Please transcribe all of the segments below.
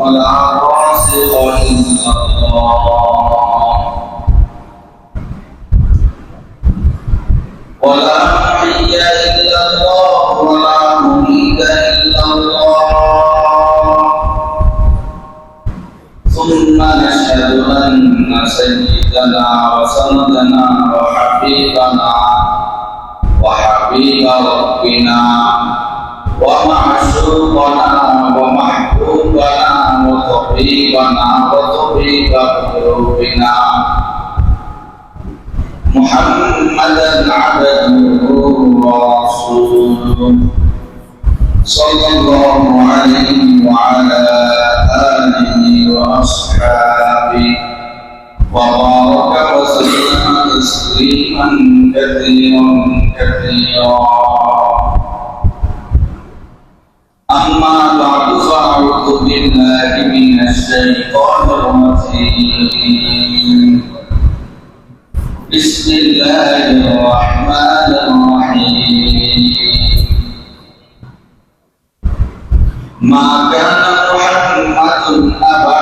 ولا راسخ إلا الله ولا حي إلا الله ولا مميت إلا الله ثم نشهد أن سيدنا وسندنا وحبيبنا وحبيب ربنا ومعشوقنا ومحبوبنا وطبيبنا وطبيب قلوبنا محمدا عبده ورسوله صلى الله عليه وعلى آله وأصحابه وبارك وسلم تسليما كثيرا كثيرا أما بعد فأعوذ بالله من الشيطان الرجيم بسم الله الرحمن الرحيم ما كان محمد أبا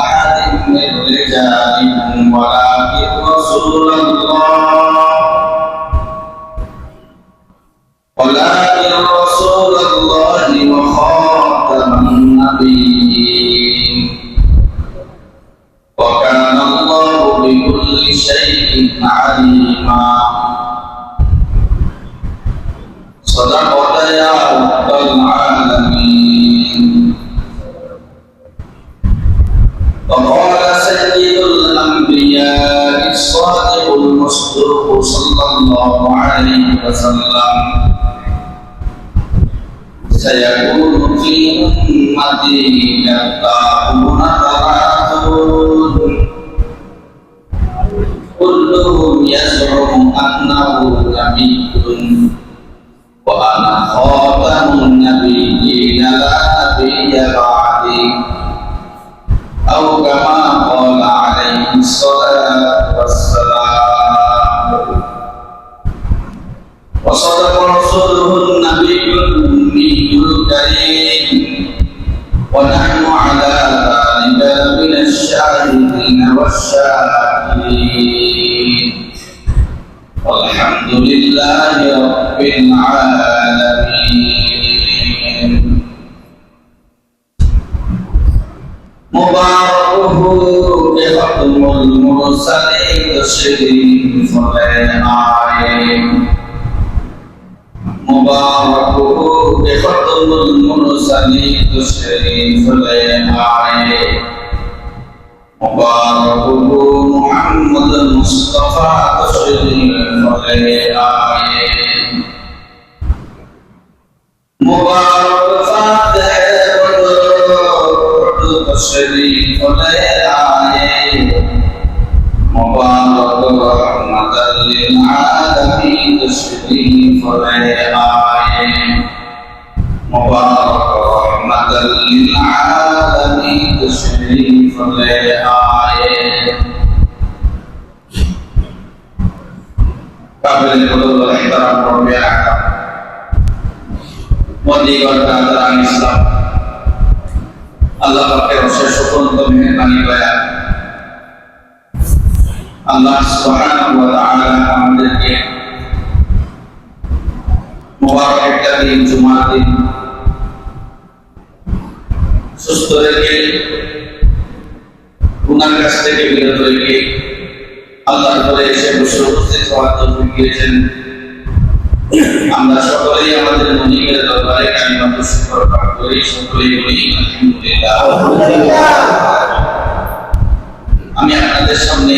أحد من رجالكم ولكن رسول الله ولكن رسول الله يا رب العالمين وقال سيد الأنبياء الصادق المصدوق صلى الله عليه وسلم سيكون في أمتي كذابون ثلاثون أو كما قال عليه الصلاة والسلام وصدق رسوله النبي الأمي الكريم ونحن على ذلك من الشاهدين والشاكرين والحمد لله رب العالمين بختم المرسلين تشريف الآيين مباركه بختم المرسلين تشريف الآيين مباركه محمد المصطفى تشريف الآيين مبارك فاتح تشريف الآيين للعالمين تشريف الآيين مبارك رحمة للعالمين تشريف الآيين قبل الحضور والاحترام ربي أحكم মন্দিগর কাতারান ইসলাম আল্লাহ পাকের অশেষ অত্যন্ত মেহরবানি দয়া আল্লাহ সুবহানাহু ওয়া তাআলা আমাদেরকে মুবারক একটা দিন, জুমার দিন সুস্থ রেখে, গুনার কাছ থেকে বিরত রেখে আল্লাহর ঘরে এসে বসে উপস্থিত হওয়ার তৌফিক দিয়েছেন। আমরা সকলেই আমাদের মনিকের দরবারে কালিমা শুকর পাঠ করি, সকলেই বলি, আলহামদুলিল্লাহ। আমি আপনাদের সামনে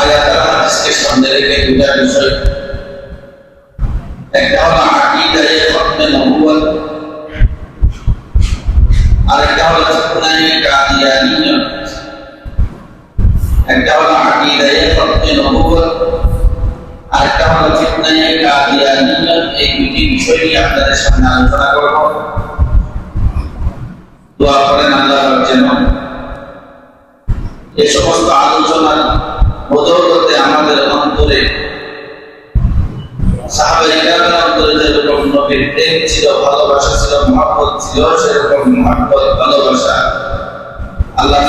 আয়াত আর হাদিসকে সামনে রেখে দুটা বিষয়। একটা হলো আকীদায়ে খতমে নবুয়ত আরেকটা হলো ফিতনায় কাদিয়ানিয়ত। একটা হলো আকিদায়ে খতমে নবুয়ত আরেকটা হলো ফিতনায় কাদিয়ানিয়ত। এই দুটি বিষয় নিয়ে আপনাদের সামনে আলোচনা করব। দোয়া করেন আল্লাহ যেন এই সমস্ত আলোচনার বদৌলতে আমাদের অন্তরে যেরকম নবীর প্রেম ছিল, ভালোবাসা ছিল ছিল, সেরকম মহাব্বত, ভালোবাসা আল্লাহ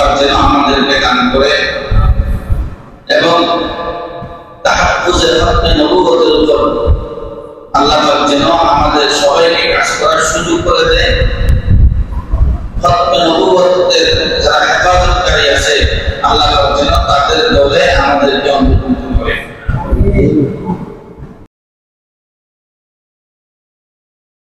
আমাদেরকে দান করে তাদের দলে আমাদেরকে অন্তর্ভুক্ত করে